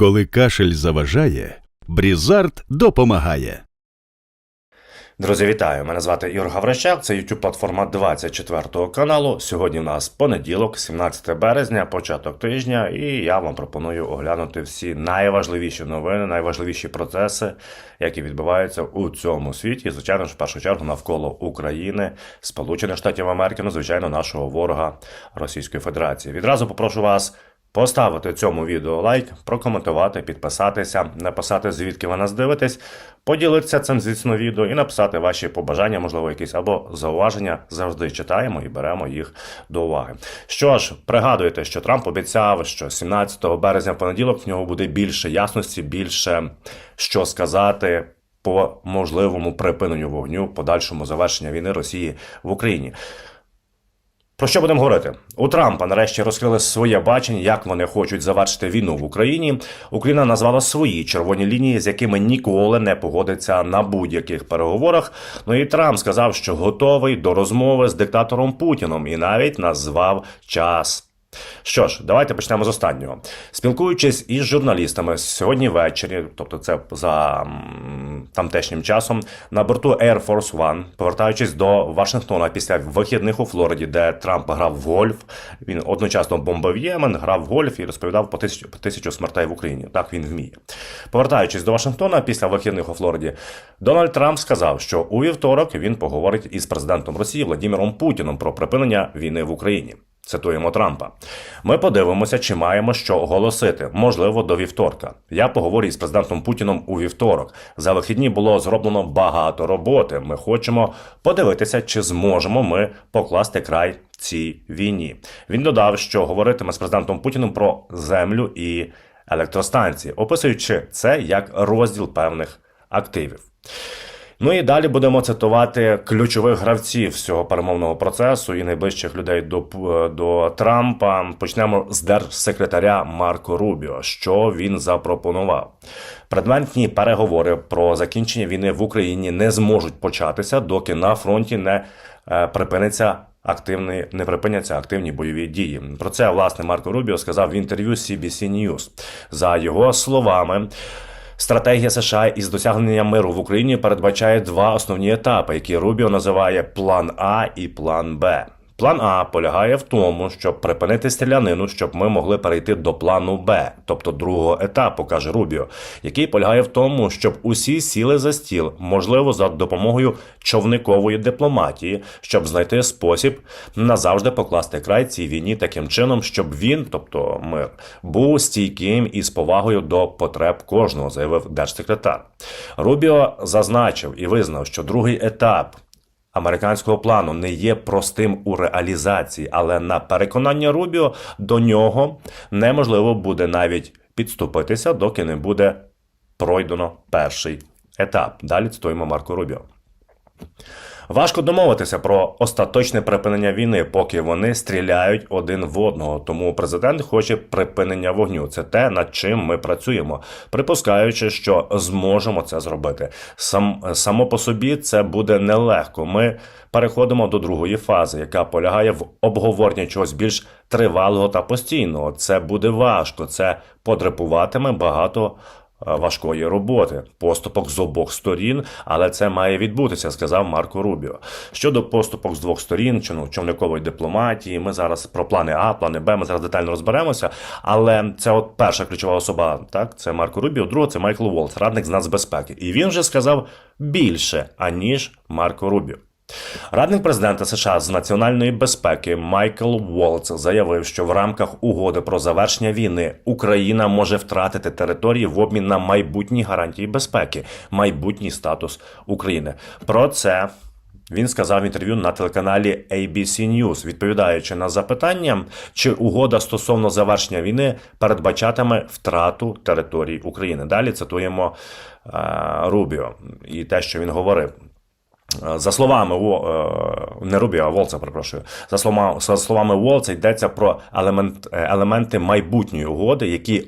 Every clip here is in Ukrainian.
Коли кашель заважає, Брізард допомагає. Друзі, вітаю! Мене звати Ігор Гаврищак, це youtube платформа 24 каналу. Сьогодні в нас понеділок, 17 березня, початок тижня, і я вам пропоную оглянути всі найважливіші новини, найважливіші процеси, які відбуваються у цьому світі. Звичайно ж, в першу чергу навколо України, Сполучених Штатів Америки, ну, звичайно, нашого ворога Російської Федерації. Відразу попрошу вас. Поставити цьому відео лайк, прокоментувати, підписатися, написати звідки ви нас дивитесь, поділитися цим звісно відео і написати ваші побажання, можливо, якісь або зауваження. Завжди читаємо і беремо їх до уваги. Що ж, пригадуйте, що Трамп обіцяв, що 17 березня понеділок в нього буде більше ясності, більше що сказати. По можливому припиненню вогню, подальшому завершення війни Росії в Україні. Про що будемо говорити? У Трампа нарешті розкрили своє бачення, як вони хочуть завершити війну в Україні. Україна назвала свої червоні лінії, з якими ніколи не погодиться на будь-яких переговорах. Ну і Трамп сказав, що готовий до розмови з диктатором Путіном, і навіть назвав час. Що ж, давайте почнемо з останнього. Спілкуючись із журналістами сьогодні ввечері, тобто це за тамтешнім часом, на борту Air Force One, повертаючись до Вашингтона після вихідних у Флориді, де Трамп грав в гольф, він одночасно бомбив Ємен, грав в гольф і розповідав по тисячу, по тисячу смертей в Україні. Так він вміє. Повертаючись до Вашингтона після вихідних у Флориді, Дональд Трамп сказав, що у вівторок він поговорить із президентом Росії Владимиром Путіном про припинення війни в Україні. Цитуємо Трампа. Ми подивимося, чи маємо що оголосити. Можливо, до вівторка. Я поговорю із президентом Путіном у вівторок. За вихідні було зроблено багато роботи. Ми хочемо подивитися, чи зможемо ми покласти край цій війні. Він додав, що говоритиме з президентом Путіним про землю і електростанції, описуючи це як розділ певних активів. Ну і далі будемо цитувати ключових гравців цього перемовного процесу і найближчих людей до, до Трампа. Почнемо з держсекретаря Марко Рубіо. Що він запропонував? Предметні переговори про закінчення війни в Україні не зможуть початися, доки на фронті не е, припиниться. Активні не припиняться активні бойові дії. Про це власне Марко Рубіо сказав в інтерв'ю CBC News. За його словами. Стратегія США із досягнення миру в Україні передбачає два основні етапи, які Рубіо називає план А і план Б. План А полягає в тому, щоб припинити стрілянину, щоб ми могли перейти до плану Б, тобто другого етапу, каже Рубіо, який полягає в тому, щоб усі сіли за стіл, можливо, за допомогою човникової дипломатії, щоб знайти спосіб назавжди покласти край цій війні таким чином, щоб він, тобто мир, був стійким і з повагою до потреб кожного, заявив держсекретар. Рубіо зазначив і визнав, що другий етап американського плану не є простим у реалізації, але на переконання Рубіо до нього неможливо буде навіть підступитися, доки не буде пройдено перший етап. Далі цитуємо Марко Рубіо. Важко домовитися про остаточне припинення війни, поки вони стріляють один в одного. Тому президент хоче припинення вогню. Це те, над чим ми працюємо, припускаючи, що зможемо це зробити. Сам само по собі це буде нелегко. Ми переходимо до другої фази, яка полягає в обговоренні чогось більш тривалого та постійного. Це буде важко. Це потребуватиме багато важкої роботи, поступок з обох сторін, але це має відбутися, сказав Марко Рубіо. Щодо поступок з двох сторін, чи ну, човникової дипломатії, ми зараз про плани А, плани Б, ми зараз детально розберемося. Але це от перша ключова особа, так це Марко Рубіо, друга це Майкл Волц, радник з нацбезпеки. І він вже сказав більше аніж Марко Рубіо. Радник президента США з національної безпеки Майкл Волц заявив, що в рамках угоди про завершення війни Україна може втратити території в обмін на майбутні гарантії безпеки, майбутній статус України. Про це. Він сказав в інтерв'ю на телеканалі ABC News, відповідаючи на запитання, чи угода стосовно завершення війни передбачатиме втрату території України. Далі цитуємо е, Рубіо і те, що він говорив. За словами не Рубіо, а Волца, перепрошую. За словами за словами Волца, йдеться про елемент, елементи майбутньої угоди, які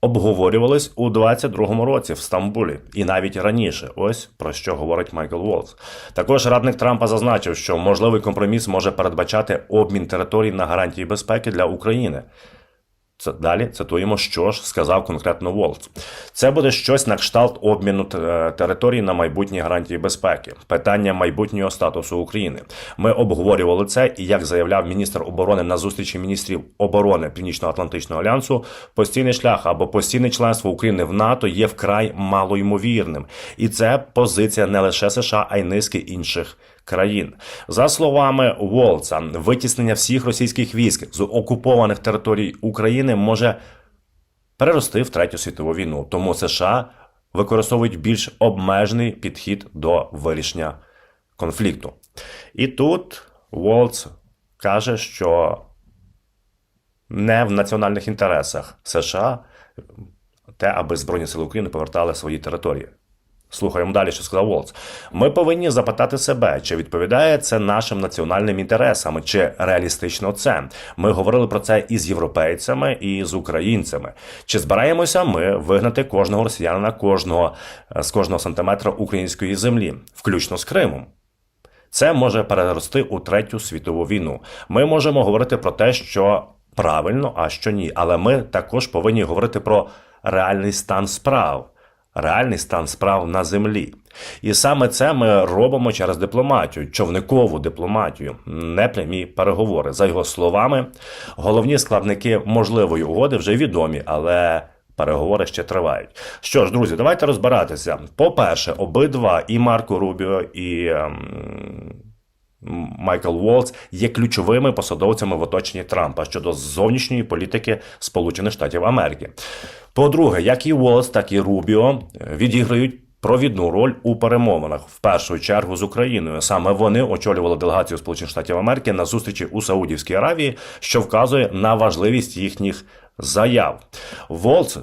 обговорювались у 22-му році в Стамбулі, і навіть раніше. Ось про що говорить Майкл Волц. Також радник Трампа зазначив, що можливий компроміс може передбачати обмін територій на гарантії безпеки для України. Це далі цитуємо, що ж сказав конкретно Волц. Це буде щось на кшталт обміну територій на майбутні гарантії безпеки, питання майбутнього статусу України. Ми обговорювали це, і як заявляв міністр оборони на зустрічі міністрів оборони Північно-Атлантичного альянсу, постійний шлях або постійне членство України в НАТО є вкрай малоймовірним, і це позиція не лише США, а й низки інших країн. За словами Волца, витіснення всіх російських військ з окупованих територій України може перерости в третю світову війну. Тому США використовують більш обмежений підхід до вирішення конфлікту. І тут Волц каже, що не в національних інтересах США те, аби Збройні Сили України повертали свої території. Слухаємо далі, що сказав Волц. Ми повинні запитати себе, чи відповідає це нашим національним інтересам, чи реалістично це. Ми говорили про це і з європейцями, і з українцями. Чи збираємося ми вигнати кожного росіянина, кожного е, з кожного сантиметра української землі, включно з Кримом? Це може перерости у третю світову війну. Ми можемо говорити про те, що правильно, а що ні. Але ми також повинні говорити про реальний стан справ, реальний стан справ на землі. І саме це ми робимо через дипломатію, човникову дипломатію, непрямі переговори. За його словами, головні складники можливої угоди вже відомі, але. Переговори ще тривають. Що ж, друзі, давайте розбиратися. По-перше, обидва і Марко Рубіо, і ем, Майкл Волц є ключовими посадовцями в оточенні Трампа щодо зовнішньої політики Сполучених Штатів Америки. По-друге, як і Волц, так і Рубіо відіграють. Провідну роль у перемовинах в першу чергу з Україною. Саме вони очолювали делегацію Сполучених Штатів Америки на зустрічі у Саудівській Аравії, що вказує на важливість їхніх заяв. Волц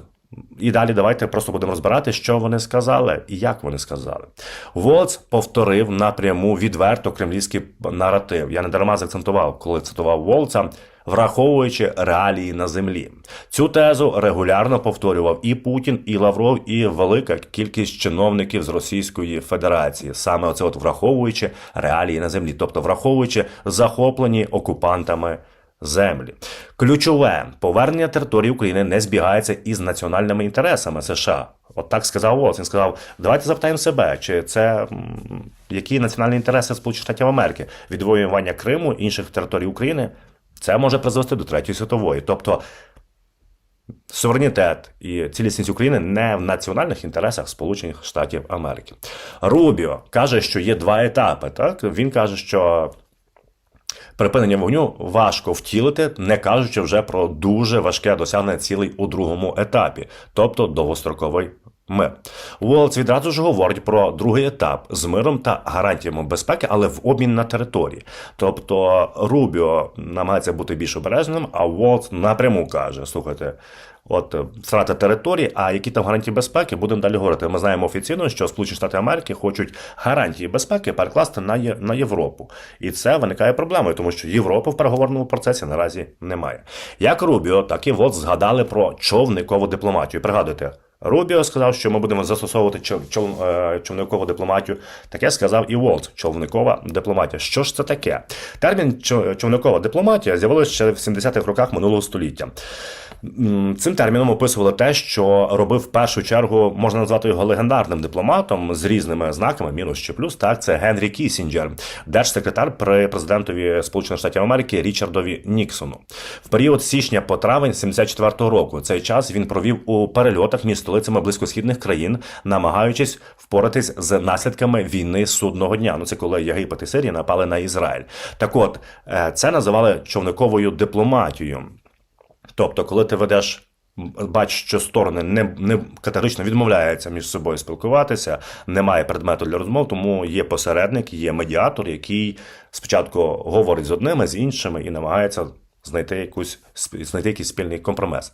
і далі давайте просто будемо розбирати, що вони сказали і як вони сказали. Волц повторив напряму відверто кремлівський наратив. Я не дарма заакцентував, коли цитував Волца, враховуючи реалії на землі. Цю тезу регулярно повторював і Путін, і Лавров, і велика кількість чиновників з Російської Федерації, саме оце от враховуючи реалії на землі, тобто враховуючи захоплені окупантами землі. Ключове повернення території України не збігається із національними інтересами США. От так сказав Волц. Він сказав: давайте запитаємо себе, чи це які національні інтереси Сполучених Штатів Америки відвоювання Криму інших територій України. Це може призвести до третьої світової. Тобто суверенітет і цілісність України не в національних інтересах Сполучених Штатів Америки. Рубіо каже, що є два етапи. Так він каже, що припинення вогню важко втілити, не кажучи вже про дуже важке досягнення цілей у другому етапі, тобто довгостроковий мир. Уолц відразу ж говорить про другий етап з миром та гарантіями безпеки, але в обмін на території. Тобто Рубіо намагається бути більш обережним, а Уолц напряму каже: слухайте. От е, втрата території, а які там гарантії безпеки, будемо далі говорити. Ми знаємо офіційно, що Сполучені Штати Америки хочуть гарантії безпеки перекласти на, Є- на Європу. І це виникає проблемою, тому що Європи в переговорному процесі наразі немає. Як Рубіо, так і вот згадали про човникову дипломатію. Пригадуйте, Рубіо сказав, що ми будемо застосовувати чов, чов, е, човникову дипломатію. Таке сказав і Волт, човникова дипломатія. Що ж це таке? Термін чо- човникова дипломатія з'явився ще в 70-х роках минулого століття. Цим терміном описували те, що робив в першу чергу, можна назвати його легендарним дипломатом з різними знаками, мінус чи плюс. Так, це Генрі Кісінджер, держсекретар при президентові Сполучених Штатів Америки Річардові Ніксону. В період січня по травень 74-го року цей час він провів у перельотах між столицями близькосхідних країн, намагаючись впоратись з наслідками війни судного дня. Ну це коли Єгипет і Сирія напали на Ізраїль. Так от е, це називали човниковою дипломатією. Тобто, коли ти ведеш. Бачиш, що сторони не, не категорично відмовляються між собою спілкуватися, немає предмету для розмов, тому є посередник, є медіатор, який спочатку говорить з одними, з іншими і намагається знайти якусь знайти якийсь спільний компроміс.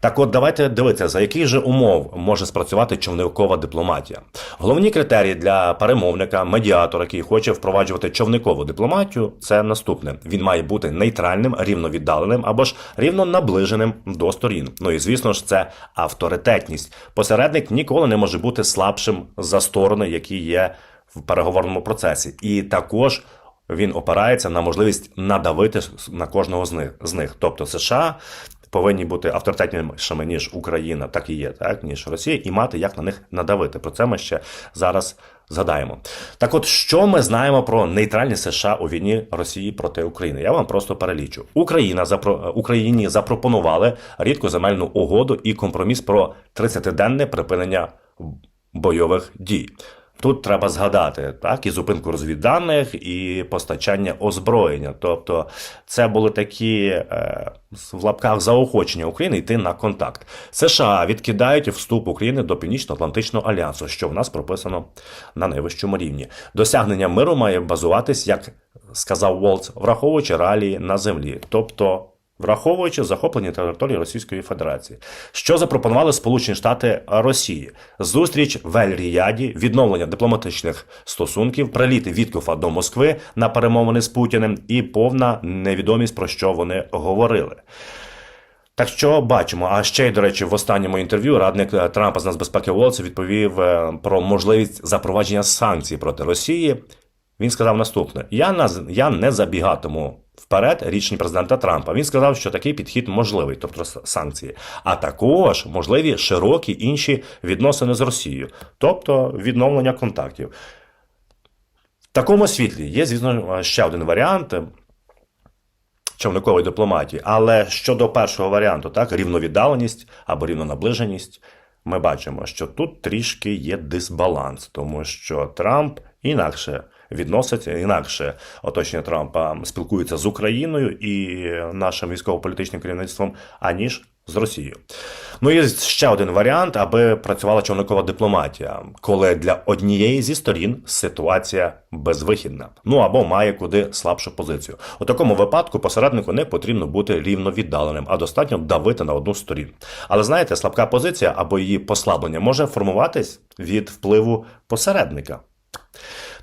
Так, от давайте дивитися, за яких же умов може спрацювати човникова дипломатія. Головні критерії для перемовника, медіатора, який хоче впроваджувати човникову дипломатію, це наступне: він має бути нейтральним, рівновіддаленим або ж рівно наближеним до сторін. Ну і звісно ж, це авторитетність. Посередник ніколи не може бути слабшим за сторони, які є в переговорному процесі, і також. Він опирається на можливість надавити на кожного з них з них. Тобто США повинні бути авторитетнішими, ніж Україна, так і є, так, ніж Росія, і мати як на них надавити. Про це ми ще зараз згадаємо. Так от, що ми знаємо про нейтральність США у війні Росії проти України? Я вам просто перелічу. Україна запро... Україні запропонували рідкоземельну угоду і компроміс про 30-денне припинення бойових дій. Тут треба згадати так і зупинку розвідданих, і постачання озброєння. Тобто, це були такі е, в лапках заохочення України йти на контакт. США відкидають вступ України до Північно-Атлантичного альянсу, що в нас прописано на найвищому рівні. Досягнення миру має базуватись, як сказав Волц, враховуючи реалії на землі, тобто. Враховуючи захоплені території Російської Федерації, що запропонували Сполучені Штати Росії, зустріч в Ель-Ріяді, відновлення дипломатичних стосунків, приліти Віткофа до Москви на перемовини з Путіним і повна невідомість про що вони говорили. Так що бачимо, а ще й до речі, в останньому інтерв'ю радник е, Трампа з нацбезпеки Волц відповів е, про можливість запровадження санкцій проти Росії. Він сказав наступне: я наз... я не забігатиму вперед річні президента Трампа. Він сказав, що такий підхід можливий, тобто санкції, а також можливі широкі інші відносини з Росією, тобто відновлення контактів. В такому світлі є, звісно, ще один варіант човникової дипломатії. Але щодо першого варіанту, так, рівновіддаленість або рівнонаближеність, ми бачимо, що тут трішки є дисбаланс, тому що Трамп інакше відноситься, інакше оточення Трампа спілкується з Україною і нашим військово-політичним керівництвом, аніж з Росією. Ну і ще один варіант, аби працювала човникова дипломатія, коли для однієї зі сторін ситуація безвихідна, ну або має куди слабшу позицію. У такому випадку посереднику не потрібно бути рівновіддаленим, а достатньо давити на одну сторін. Але знаєте, слабка позиція або її послаблення може формуватись від впливу посередника.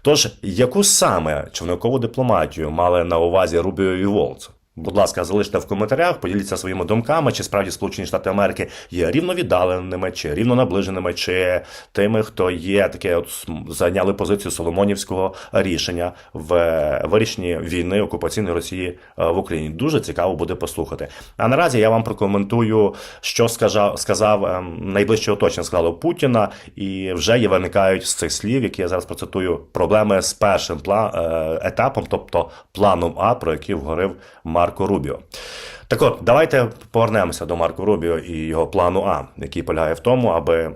Тож, яку саме човникову дипломатію мали на увазі Рубіо і Волц? Будь ласка, залиште в коментарях, поділіться своїми думками, чи справді Сполучені Штати Америки є рівновіддаленими, чи рівнонаближеними, чи тими, хто є таке, от зайняли позицію Соломонівського рішення в вирішенні війни окупаційної Росії е, в Україні. Дуже цікаво буде послухати. А наразі я вам прокоментую, що сказав, сказав ем, найближче оточення сказало Путіна, і вже є виникають з цих слів, які я зараз процитую, проблеми з першим пла- е, етапом, тобто планом А, про який говорив Марко Рубіо. Так от, давайте повернемося до Марко Рубіо і його плану А, який полягає в тому, аби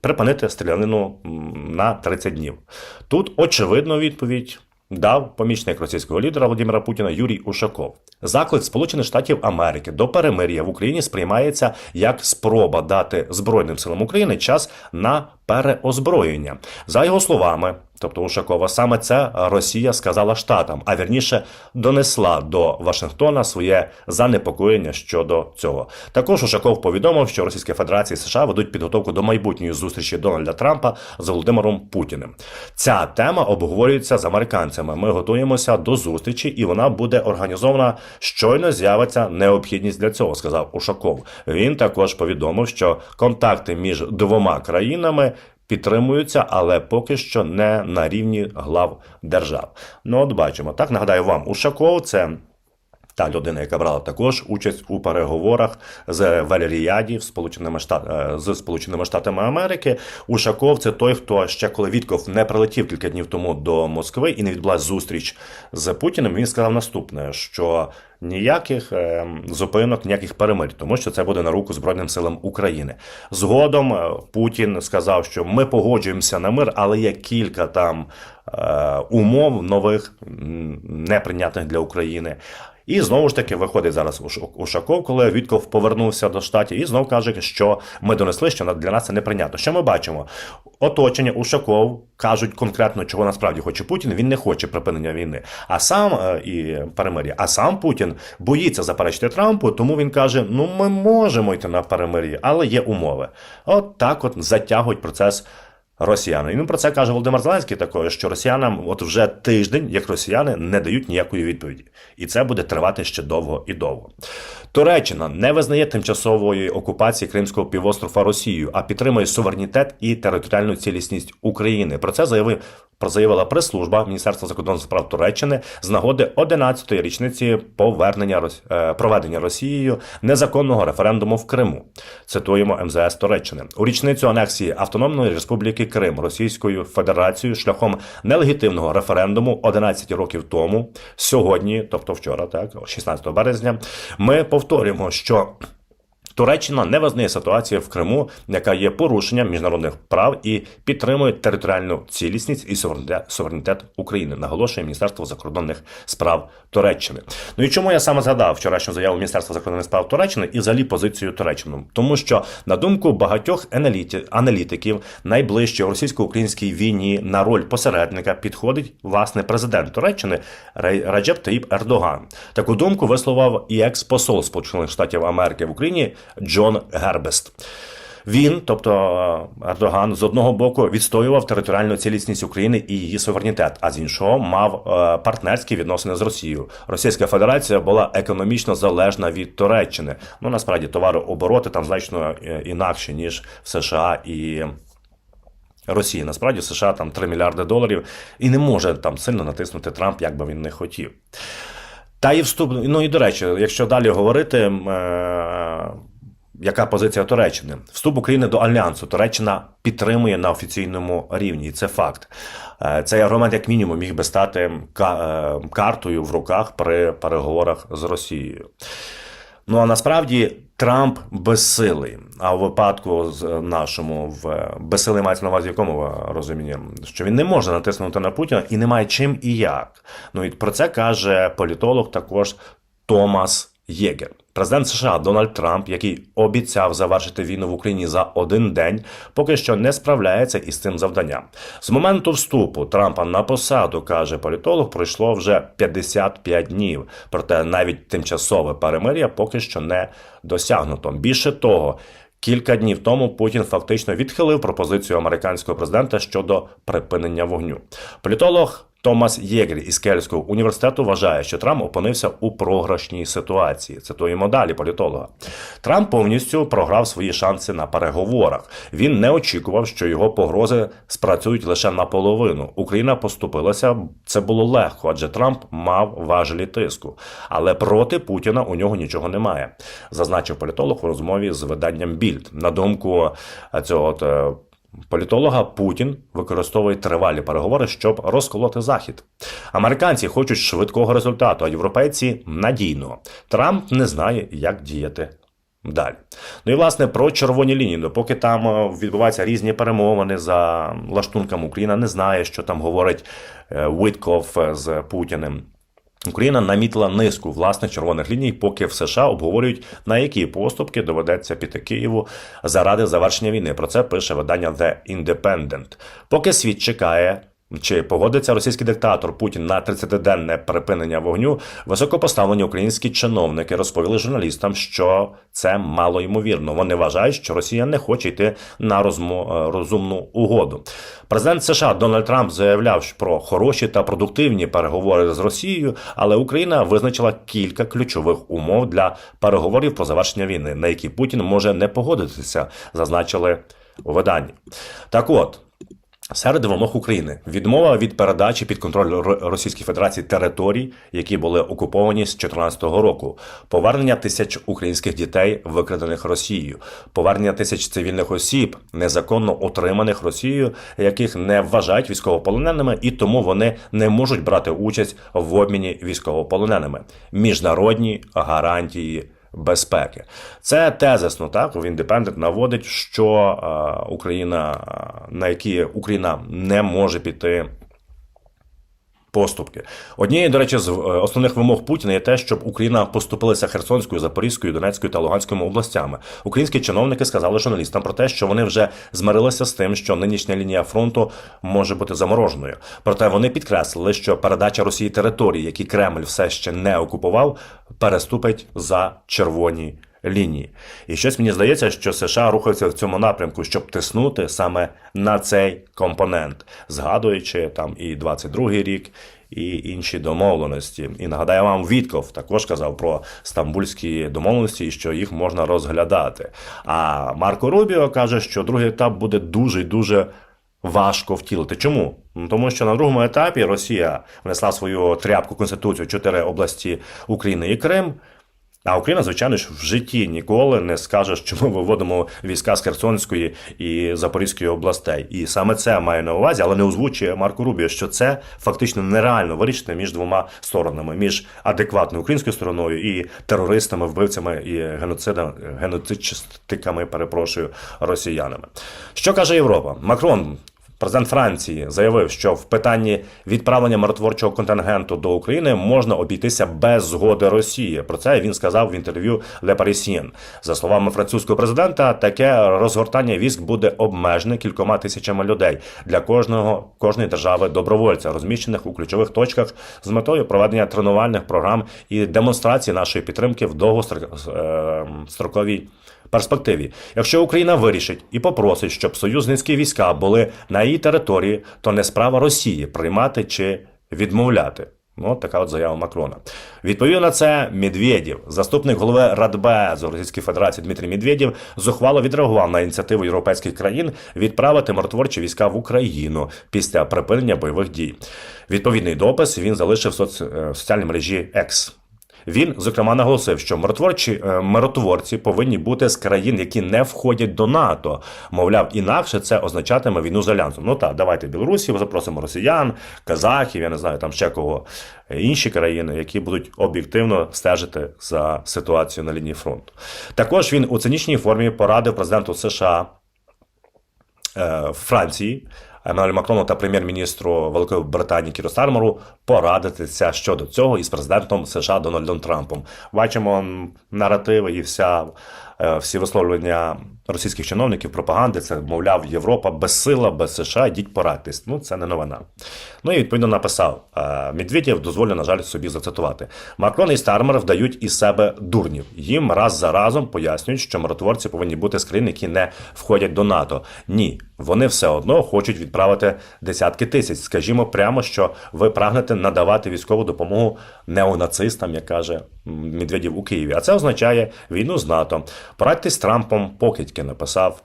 припинити стрілянину на 30 днів. Тут очевидно відповідь дав помічник російського лідера Володимира Путіна Юрій Ушаков. Заклик Сполучених Штатів Америки до перемир'я в Україні сприймається як спроба дати Збройним силам України час на переозброєння. За його словами, тобто Ушакова, саме це Росія сказала штатам, а вірніше донесла до Вашингтона своє занепокоєння щодо цього. Також Ушаков повідомив, що Російська Федерація і США ведуть підготовку до майбутньої зустрічі Дональда Трампа з Володимиром Путіним. Ця тема обговорюється з американцями. Ми готуємося до зустрічі, і вона буде організована щойно з'явиться необхідність для цього, сказав Ушаков. Він також повідомив, що контакти між двома країнами. Підтримуються, але поки що не на рівні глав держав. Ну, от бачимо. Так нагадаю вам, Ушаков це та людина, яка брала також участь у переговорах з Валеріяді в Сполученими Штат... е, з Сполученими Штатами Америки. Ушаков це той, хто ще коли Вітков не прилетів кілька днів тому до Москви і не відбулася зустріч з Путіним. Він сказав наступне: що ніяких е, зупинок, ніяких перемирь, тому що це буде на руку Збройним силам України. Згодом е, Путін сказав, що ми погоджуємося на мир, але є кілька там умов нових, неприйнятних для України. І знову ж таки виходить зараз Уш- Ушаков, коли Вітков повернувся до штатів, і знов каже, що ми донесли, що для нас це неприйнятно. Що ми бачимо? Оточення Ушаков кажуть конкретно, чого насправді хоче Путін. Він не хоче припинення війни, а сам е, і перемир'я. А сам Путін боїться заперечити Трампу, тому він каже: ну ми можемо йти на перемир'я, але є умови. От так от затягують процес росіяни. І він про це каже Володимир Зеленський також, що росіянам от вже тиждень, як росіяни, не дають ніякої відповіді. І це буде тривати ще довго і довго. Туреччина не визнає тимчасової окупації Кримського півострова Росією, а підтримує суверенітет і територіальну цілісність України. Про це заявив заявила прес-служба Міністерства закордонних справ Туреччини з нагоди 11-ї річниці повернення е, проведення Росією незаконного референдуму в Криму. Цитуємо МЗС Туреччини у річницю анексії Автономної Республіки Крим Російською Федерацією шляхом нелегітимного референдуму 11 років тому. Сьогодні, тобто вчора, так 16 березня, ми повторюємо, що Туреччина не визнає ситуацію в Криму, яка є порушенням міжнародних прав і підтримує територіальну цілісність і суверенітет, України, наголошує Міністерство закордонних справ Туреччини. Ну і чому я саме згадав вчорашню заяву Міністерства закордонних справ Туреччини і взагалі позицію Туреччини? Тому що на думку багатьох аналітиків, найближче у російсько-українській війні на роль посередника підходить власне президент Туреччини Ре- Раджеп Таїп Ердоган. Таку думку висловив і екс-посол Сполучених Штатів Америки в Україні Джон Гербест. Він, тобто е, Ердоган, з одного боку відстоював територіальну цілісність України і її суверенітет, а з іншого мав е, партнерські відносини з Росією. Російська Федерація була економічно залежна від Туреччини. Ну насправді товарообороти там значно е, інакші ніж в США і. Росії насправді США там 3 мільярди доларів і не може там сильно натиснути Трамп, як би він не хотів. Та і вступ. Ну і до речі, якщо далі говорити, яка позиція Туреччини? Вступ України до Альянсу Туреччина підтримує на офіційному рівні, це факт. Е, Цей аргумент, як мінімум, міг би стати е, картою в руках при переговорах з Росією. Ну а насправді Трамп безсилий. А в випадку з е, нашому в безсилий мається на увазі якому розумінні, що він не може натиснути на Путіна і немає чим і як. Ну і про це каже політолог також Томас Єгер. Президент США Дональд Трамп, який обіцяв завершити війну в Україні за один день, поки що не справляється із цим завданням. З моменту вступу Трампа на посаду, каже політолог, пройшло вже 55 днів. Проте навіть тимчасове перемир'я поки що не досягнуто. Більше того. Кілька днів тому Путін фактично відхилив пропозицію американського президента щодо припинення вогню. Політолог Томас Єгер із Кельського університету вважає, що Трамп опинився у програшній ситуації. Цитуємо далі політолога. Трамп повністю програв свої шанси на переговорах. Він не очікував, що його погрози спрацюють лише наполовину. Україна поступилася. Це було легко, адже Трамп мав важелі тиску. Але проти Путіна у нього нічого немає, зазначив політолог у розмові з виданням Більд. На думку цього е, Політолога Путін використовує тривалі переговори, щоб розколоти захід. Американці хочуть швидкого результату, а європейці надійного. Трамп не знає, як діяти. Далі. Ну і власне про червоні лінії. Допоки там е, відбуваються різні перемовини за лаштунками, Україна не знає, що там говорить е, Витков е, з Путіним. Україна намітила низку власних червоних ліній, поки в США обговорюють на які поступки доведеться піти Києву заради завершення війни. Про це пише видання The Independent. Поки світ чекає. Чи погодиться російський диктатор Путін на 30-денне припинення вогню? Високопоставлені українські чиновники розповіли журналістам, що це мало ймовірно. Вони вважають, що Росія не хоче йти на е, розумну угоду. Президент США Дональд Трамп заявляв про хороші та продуктивні переговори з Росією, але Україна визначила кілька ключових умов для переговорів про завершення війни, на які Путін може не погодитися, зазначили у виданні. Так от. Серед вимог України. Відмова від передачі під контроль Ро- Російської Федерації територій, які були окуповані з 2014 року, повернення тисяч українських дітей, викрадених Росією, повернення тисяч цивільних осіб, незаконно отриманих Росією, яких не вважають військовополоненими, і тому вони не можуть брати участь в обміні військовополоненими. Міжнародні гарантії безпеки. Це тезисно, так в Індепендент наводить, що е, Україна е, на які Україна не може піти. Поступки однією, до речі, з е, основних вимог Путіна є те, щоб Україна поступилася Херсонською, Запорізькою, Донецькою та Луганською областями. Українські чиновники сказали журналістам про те, що вони вже змирилися з тим, що нинішня лінія фронту може бути замороженою. Проте вони підкреслили, що передача Росії територій, які Кремль все ще не окупував, переступить за червоні лінії. І щось мені здається, що США рухаються в цьому напрямку, щоб тиснути саме на цей компонент, згадуючи там і 22-й рік. І інші домовленості. І нагадаю вам, Вітков також казав про стамбульські домовленості, і що їх можна розглядати. А Марко Рубіо каже, що другий етап буде дуже і дуже важко втілити. Чому? Ну, Тому що на другому етапі Росія внесла свою тряпку конституцію чотири області України і Крим. А Україна, звичайно ж, в житті ніколи не скаже, що ми виводимо війська з Херсонської і Запорізької областей. І саме це має на увазі, але не озвучує Марко Рубіо, що це фактично нереально вирішити між двома сторонами, між адекватною українською стороною і терористами, вбивцями і геноцидами, геноцидчистиками, перепрошую, росіянами. Що каже Європа? Макрон Президент Франції заявив, що в питанні відправлення миротворчого контингенту до України можна обійтися без згоди Росії. Про це він сказав в інтерв'ю Le Parisien. За словами французького президента, таке розгортання військ буде обмежене кількома тисячами людей для кожного кожної держави добровольця, розміщених у ключових точках з метою проведення тренувальних програм і демонстрації нашої підтримки в довгостроковій перспективі. Якщо Україна вирішить і попросить, щоб союзницькі війська були на її території, то не справа Росії приймати чи відмовляти. Ну, така от заява Макрона. Відповів на це Медведєв, заступник голови Радбезу Російської Федерації Дмитрій Медведєв, зухвало відреагував на ініціативу європейських країн відправити миротворчі війська в Україну після припинення бойових дій. Відповідний допис він залишив в е, соціальній мережі X. Він зокрема наголосив, що миротворчі е, миротворці повинні бути з країн, які не входять до НАТО. Мовляв, інакше це означатиме війну з альянсом. Ну так, давайте Білорусі запросимо росіян, казахів, я не знаю, там ще кого інші країни, які будуть об'єктивно стежити за ситуацією на лінії фронту. Також він у цинічній формі порадив президенту США е, Франції. Еммануелю Макрону та прем'єр-міністру Великої Британії Кіру Стармеру порадитися щодо цього із президентом США Дональдом Трампом. Бачимо наративи і вся е, всі висловлювання російських чиновників пропаганди. Це мовляв, Європа безсила, без США, йдіть порадьтесь. Ну це не новина. Ну і відповідно написав е, Медведєв, дозволю, на жаль, собі зацитувати. Макрон і Стармер вдають із себе дурнів. Їм раз за разом пояснюють, що миротворці повинні бути з країн, які не входять до НАТО. Ні, вони все одно хочуть відправити десятки тисяч. Скажімо прямо, що ви прагнете надавати військову допомогу неонацистам, як каже Медведів у Києві. А це означає війну з НАТО. Порадьтесь з Трампом покидьки, написав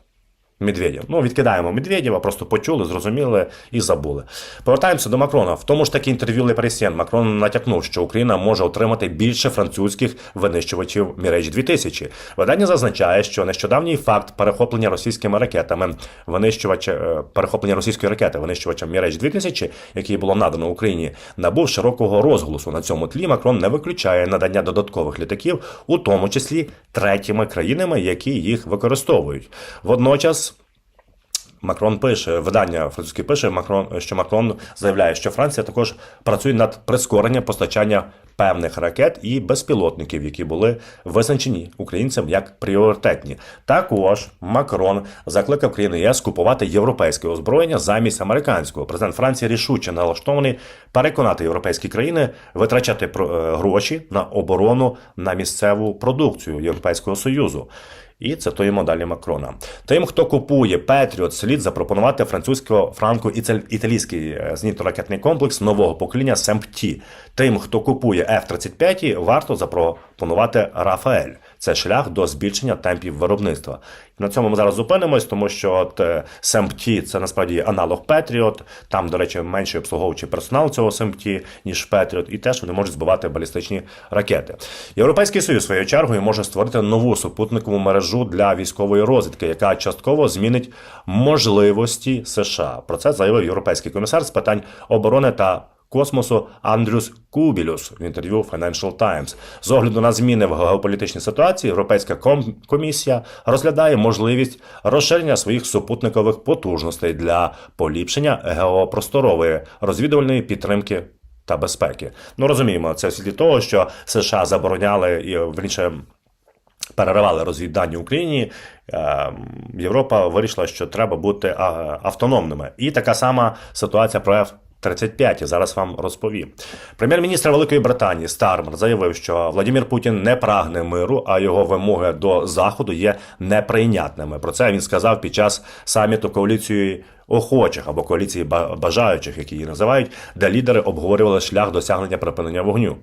Медведєв. Ну, відкидаємо Медведєва, просто почули, зрозуміли і забули. Повертаємося до Макрона. В тому ж таки інтерв'ю Le Макрон натякнув, що Україна може отримати більше французьких винищувачів Міреж 2000. Видання зазначає, що нещодавній факт перехоплення російськими ракетами винищувача е, перехоплення російської ракети винищувачем Міреж 2000, який було надано Україні, набув широкого розголосу. На цьому тлі Макрон не виключає надання додаткових літаків, у тому числі третіми країнами, які їх використовують. Водночас. Макрон пише, видання французьке пише, Макрон, що Макрон заявляє, що Франція також працює над прискоренням постачання певних ракет і безпілотників, які були визначені українцям як пріоритетні. Також Макрон закликав країни ЄС купувати європейське озброєння замість американського. Президент Франції рішуче налаштований переконати європейські країни витрачати е, гроші на оборону на місцеву продукцію Європейського союзу. І цитуємо далі Макрона. Тим, хто купує Петріот, слід запропонувати французького франко італійський е, зенітно-ракетний комплекс нового покоління СЕМПТІ. Тим, хто купує F-35, варто запропонувати Рафаель. Це шлях до збільшення темпів виробництва. На цьому ми зараз зупинимось, тому що от е, СЕМПТІ це насправді аналог Петріот. Там, до речі, менший обслуговуючий персонал цього СЕМПТІ, ніж Петріот, і теж вони можуть збивати балістичні ракети. Європейський союз своєю чергою може створити нову супутникову мережу для військової розвідки, яка частково змінить можливості США. Про це заявив європейський комісар з питань оборони та. Космосу Андрюс Кубілюс в інтерв'ю Financial Times. З огляду на зміни в геополітичній ситуації, Європейська комісія розглядає можливість розширення своїх супутникових потужностей для поліпшення геопросторової розвідувальної підтримки та безпеки. Ну розуміємо, це в світлі того, що США забороняли і верніше переривали розвіддання Україні. е, Європа вирішила, що треба бути автономними. І така сама ситуація про F-35. Зараз вам розповім. Прем'єр-міністр Великої Британії Стармер заявив, що Владимир Путін не прагне миру, а його вимоги до заходу є неприйнятними. Про це він сказав під час саміту коаліції охочих або коаліції ба- бажаючих, які її називають, де лідери обговорювали шлях досягнення припинення вогню.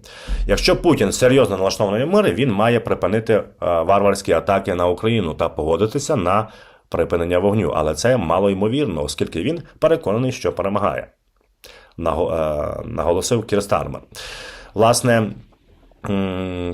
Якщо Путін серйозно налаштований мир, він має припинити е, варварські атаки на Україну та погодитися на припинення вогню. Але це мало ймовірно, оскільки він переконаний, що перемагає. Е, наголосив Кір Стармер. Власне,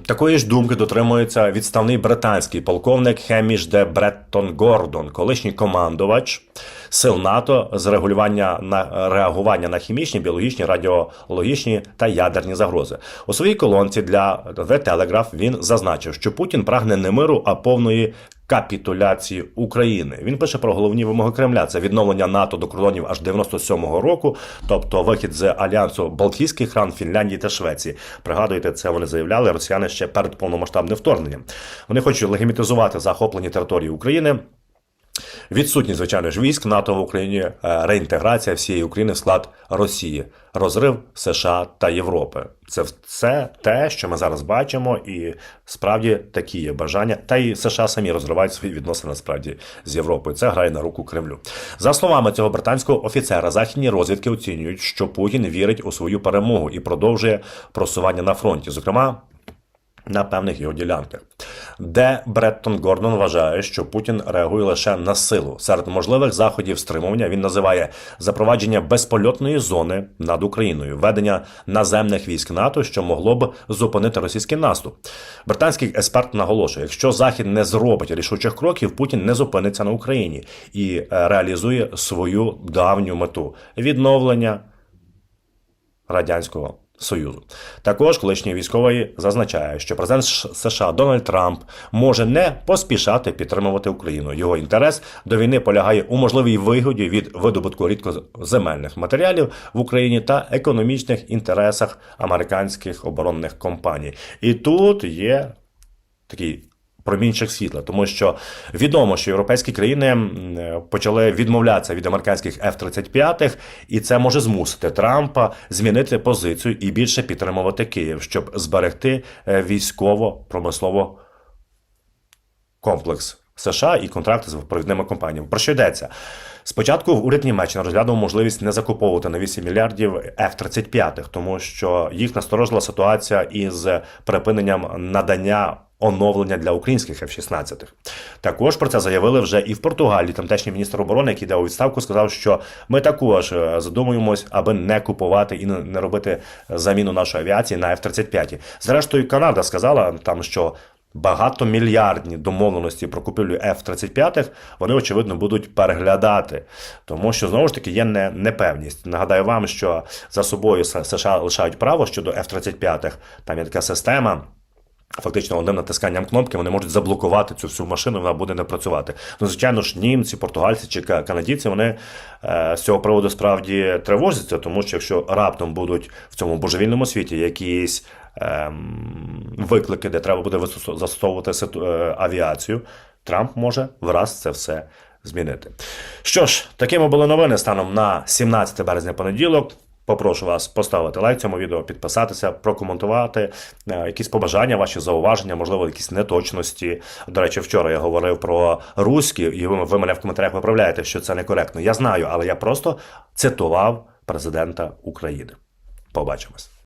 такої ж думки дотримується відставний британський полковник Хеміш де Бреттон Гордон, колишній командувач сил НАТО з регулювання на реагування на хімічні, біологічні, радіологічні та ядерні загрози. У своїй колонці для The Telegraph він зазначив, що Путін прагне не миру, а повної капітуляції України. Він пише про головні вимоги Кремля: це відновлення НАТО до кордонів аж 97-го року, тобто вихід з альянсу Балтійських кран, Фінляндії та Швеції. Пригадуєте, це вони заявляли росіяни ще перед повномасштабним вторгненням. Вони хочуть легімітизувати захоплені території України. Відсутність, звичайно ж, військ НАТО в Україні, е, реінтеграція всієї України в склад Росії, розрив США та Європи. Це все те, що ми зараз бачимо, і справді такі є бажання. Та й США самі розривають свої відносини насправді з Європою. Це грає на руку Кремлю. За словами цього британського офіцера, західні розвідки оцінюють, що Путін вірить у свою перемогу і продовжує просування на фронті. Зокрема, на певних його ділянках, де Бреттон Гордон вважає, що Путін реагує лише на силу. Серед можливих заходів стримування він називає запровадження безпольотної зони над Україною, ведення наземних військ НАТО, що могло б зупинити російський наступ. Британський експерт наголошує, якщо Захід не зробить рішучих кроків, Путін не зупиниться на Україні і е, реалізує свою давню мету відновлення Радянського Союзу. Також колишній військовий зазначає, що президент США Дональд Трамп може не поспішати підтримувати Україну. Його інтерес до війни полягає у можливій вигоді від видобутку рідкоземельних матеріалів в Україні та економічних інтересах американських оборонних компаній. І тут є такий промінчик світла, тому що відомо, що європейські країни почали відмовлятися від американських F-35, і це може змусити Трампа змінити позицію і більше підтримувати Київ, щоб зберегти е, військово-промислово комплекс США і контракти з провідними компаніями. Про що йдеться? Спочатку уряд Німеччини розглядав можливість не закуповувати на 8 мільярдів F-35, тому що їх насторожила ситуація із припиненням надання оновлення для українських F-16. Також про це заявили вже і в Португалії. Тамтешній міністр оборони, який йде у відставку, сказав, що ми також е, задумуємось, аби не купувати і не робити заміну нашої авіації на F-35. Зрештою, Канада сказала там, що багатомільярдні домовленості про купівлю F-35 вони очевидно будуть переглядати, тому що знову ж таки є не, непевність. Нагадаю вам, що за собою США лишають право щодо F-35, там є така система. Фактично одним натисканням кнопки вони можуть заблокувати цю всю машину, вона буде не працювати. Ну, звичайно ж, німці, португальці чи ка- канадійці вони е, з цього приводу справді тривожаться, тому що якщо раптом будуть в цьому божевільному світі якісь виклики, де треба буде застосовувати е, авіацію, Трамп може враз це все змінити. Що ж, такими були новини станом на 17 березня понеділок. Попрошу вас поставити лайк цьому відео, підписатися, прокоментувати е, якісь побажання, ваші зауваження, можливо, якісь неточності. До речі, вчора я говорив про руські, і ви мене в коментарях виправляєте, що це некоректно. Я знаю, але я просто цитував президента України. Побачимось.